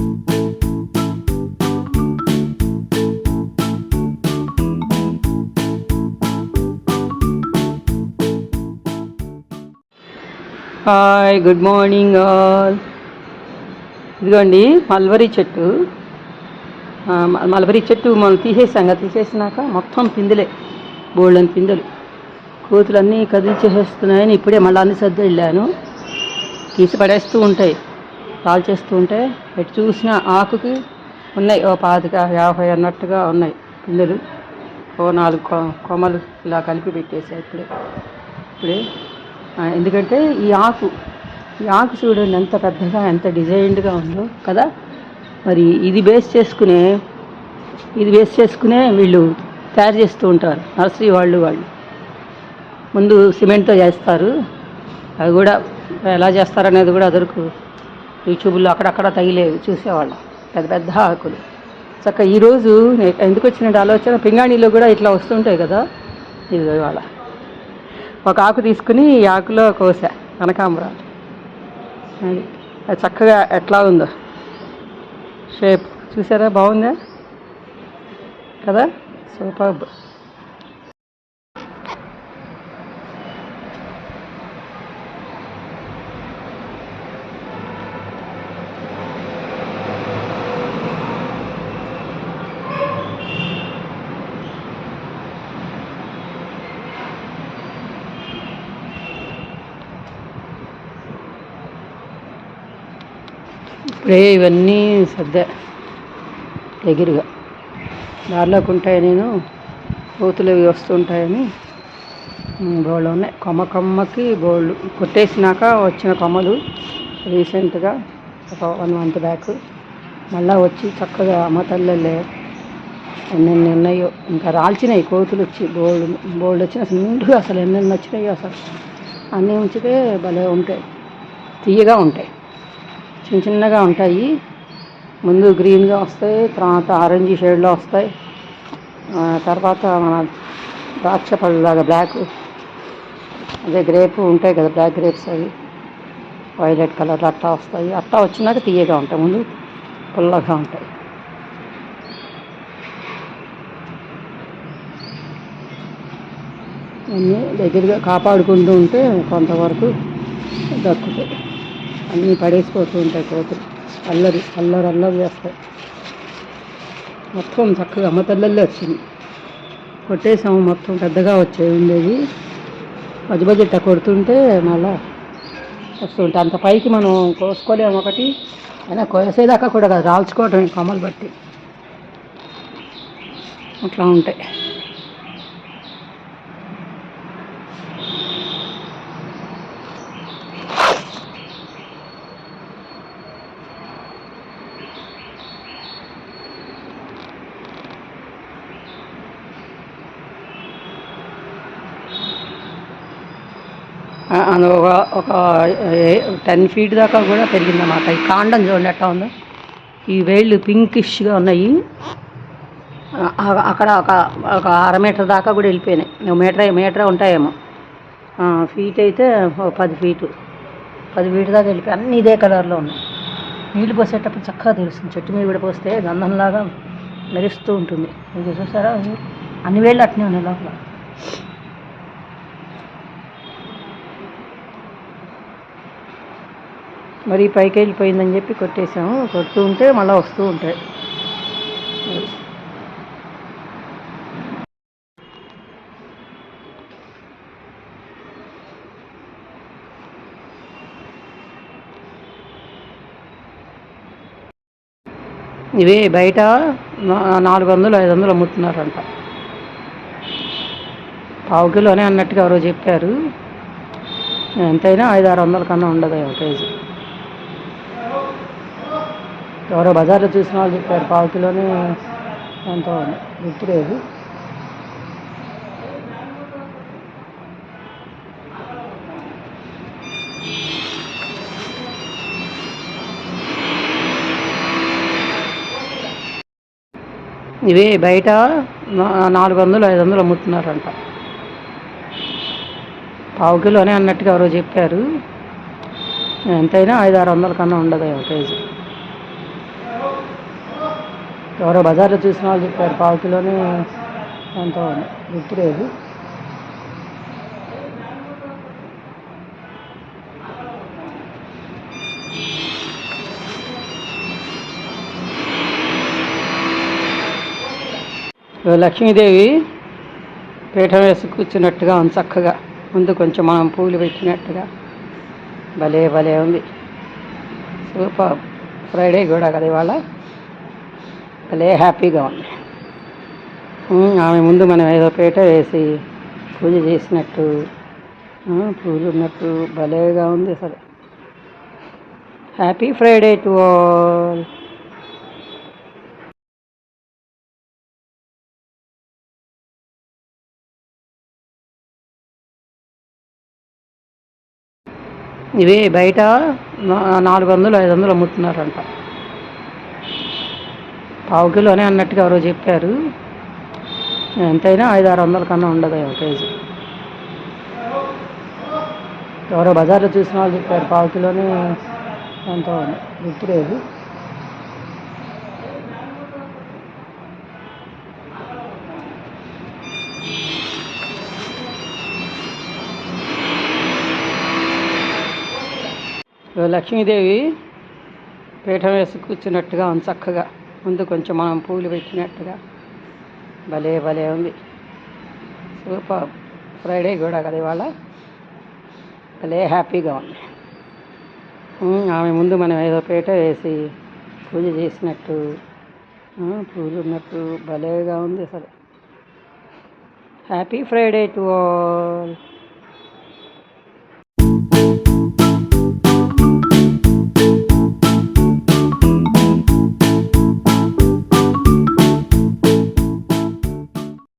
Hi good morning all ఇదిగోండి mulberry చెట్టు. Mulberry చెట్టు మనం తీసేసాం కదా తీసేసినాక మొత్తం పిందెలే బోళ్ళని పిందెలు. కోతులన్నీ కదిలిచేసేస్తున్నాయని ఇప్పుడే మళ్ళీ అన్ని సర్ది వెళ్ళాను తీసి పడేస్తూ ఉంటాయి. కాల్ చేస్తూ ఉంటే ఎటు చూసిన ఆకుకి ఉన్నాయి. ఓ పాతిక యాభై అన్నట్టుగా ఉన్నాయి పిల్లలు. ఓ నాలుగు కొ- కొమ్మలు ఇలా కలిపి పెట్టేసాయి ఇప్పుడే. ఇప్పుడే. ఎందుకంటే ఈ ఆకు ఈ ఆకు చూడండి ఎంత పెద్దగా ఎంత డిజైన్డ్గా ఉందో కదా. మరి ఇది బేస్ చేసుకునే ఇది బేస్ చేసుకునే వీళ్ళు తయారు చేస్తూ ఉంటారు. నర్సరీ వాళ్ళు వాళ్ళు. ముందు సిమెంట్తో చేస్తారు. అది కూడా ఎలా చేస్తారనేది కూడా అదరకు యూట్యూబ్లో అక్కడక్కడ తగిలేవి చూసేవాళ్ళం. పెద్ద పెద్ద ఆకులు. చక్క ఈరోజు నేను ఎందుకు వచ్చిన ఆలోచన? పింగాణిలో కూడా ఇట్లా వస్తుంటాయి కదా. ఇది ఇవాళ. ఒక ఆకు తీసుకుని ఈ ఆకులో కోసా కనకాంబరాలు అది చక్కగా ఎట్లా ఉందో. షేప్. చూసారా? బాగుందా? కదా? సూపర్. ఇప్పుడే ఇవన్నీ సర్దా ఎగిరిగా. దారిలోకి ఉంటాయి నేను కోతులు అవి వస్తుంటాయని. బోళ్ళు ఉన్నాయి. కొమ్మ కొమ్మకి బోళ్ళు. కొట్టేసినాక వచ్చిన కొమ్మలు రీసెంట్గా ఒక వన్ మంత్ బ్యాక్ మళ్ళీ వచ్చి చక్కగా అమ్మ తల్లలే. ఎన్నెన్ని ఉన్నాయో. ఇంకా రాల్చినాయి కోతులు వచ్చి బోల్డ్ బోల్డ్ వచ్చిన అసలు నిండుగా అసలు ఎన్నెన్ని వచ్చినాయో అసలు. అన్నీ ఉంచితే భలే ఉంటాయి. తీయగా ఉంటాయి. చిన్న చిన్నగా ఉంటాయి. ముందు గ్రీన్గా వస్తాయి తర్వాత ఆరెంజ్ షేడ్లో వస్తాయి. తర్వాత మన ద్రాక్ష పళ్ళలాగా బ్లాక్. అదే గ్రేప్ ఉంటాయి కదా బ్లాక్ గ్రేప్స్ అవి. వైలెట్ కలర్ అట్టా వస్తాయి. అట్టా వచ్చినాక తీయగా ఉంటాయి. ముందు పుల్లగా ఉంటాయి. అన్నీ దగ్గరగా కాపాడుకుంటూ ఉంటే కొంతవరకు దక్కుతాయి. అన్నీ పడేసిపోతూ ఉంటాయి కోతులు అల్లరి అల్లరి అల్లరి చేస్తాయి. మొత్తం చక్కగా అమ్మ తల్లల్లో వచ్చింది. కొట్టేసాము మొత్తం పెద్దగా వచ్చాయి ఉండేది. మధ్య మధ్య కొడుతుంటే మళ్ళా వస్తుంటే అంత పైకి మనం కోసుకోలేము ఒకటి. అయినా కోసేదాకా కూడా కాదు రాల్చుకోవటం కొమ్మలు బట్టి. అట్లా ఉంటాయి. ఒక ఒక టెన్ ఫీట్ దాకా కూడా పెరిగిందన్నమాట. ఈ కాండం చూడండి ఎట్లా ఉందో. ఈ వేళ్ళు పింకిష్గా ఉన్నాయి. అక్కడ ఒక ఒక అర మీటర్ దాకా కూడా వెళ్ళిపోయినాయి. మీటర్ మీటర్ ఉంటాయేమో. ఫీట్ అయితే పది ఫీటు పది ఫీట్ దాకా వెళ్ళిపోయి అన్నీ ఇదే కలర్లో ఉన్నాయి. నీళ్ళు పోసేటప్పుడు చక్కగా తెలుస్తుంది. చెట్టు మీద కూడా పోస్తే గంధంలాగా మెరుస్తూ ఉంటుంది. మీరు చూసారా? అన్ని వేళ్ళు అట్నే ఉన్నాయి లోపల. మరి పైకి వెళ్ళిపోయిందని చెప్పి కొట్టేసాము కొడుతూ ఉంటే మళ్ళీ వస్తూ ఉంటాయి. ఇవి బయట నాలుగు వందలు ఐదు వందలు అమ్ముతున్నారంట. పావు కిలోనే అన్నట్టుగా ఎవరో చెప్పారు. ఎంతైనా ఐదు ఆరు వందల కన్నా ఉండదు ఒక కేజీ ఎవరో బజార్లో చూసిన వాళ్ళు చెప్పారు పావు కిలోనే ఎంత గుర్తులేదు ఇవి బయట నాలుగు వందలు ఐదు వందలు అమ్ముతున్నారంట. పావు కిలోనే అన్నట్టుగా ఎవరో చెప్పారు. ఎంతైనా ఐదు ఆరు వందల కన్నా ఉండదు ఒక కేజీ ఎవరో బజార్లో చూసిన వాళ్ళు చెప్పారు పావు కిలోనే ఎంతో గుర్తులేదు లక్ష్మీదేవి పీఠం వేసి కూర్చున్నట్టుగా ఉంది చక్కగా. ముందు కొంచెం మనం పూలు పెట్టినట్టుగా. భలే భలే ఉంది. సూపర్. ఫ్రైడే కూడా కదా ఇవాళ. భలే హ్యాపీగా ఉంది. ఆమె ముందు మనం ఏదో పీట వేసి పూజ చేసినట్టు పూజ ఉన్నట్టు భలేగా ఉంది అసలు. హ్యాపీ ఫ్రైడే టు ఆల్ ఇవి బయట నాలుగు వందలు ఐదు వందలు అమ్ముతున్నారంట. పావు కిలోనే అన్నట్టుగా ఎవరో చెప్పారు. ఎంతైనా ఐదు ఆరు వందల కన్నా ఉండదు ఒక కేజీ ఎవరో బజార్లో చూసిన వాళ్ళు చెప్పారు పావు కిలోనే ఎంత గుర్తులేదు లక్ష్మీదేవి పీఠం వేసి కూర్చున్నట్టుగా ఉంది చక్కగా. ముందు కొంచెం మనం పూలు పెట్టినట్టుగా. భలే భలే ఉంది. సూపర్. ఫ్రైడే కూడా కదా ఇవాళ? భలే హ్యాపీగా ఉంది. ఆమె ముందు మనం ఏదో పేట వేసి పూజ చేసినట్టు పూలు ఉన్నట్టు భలేగా ఉంది అసలు. Happy Friday to all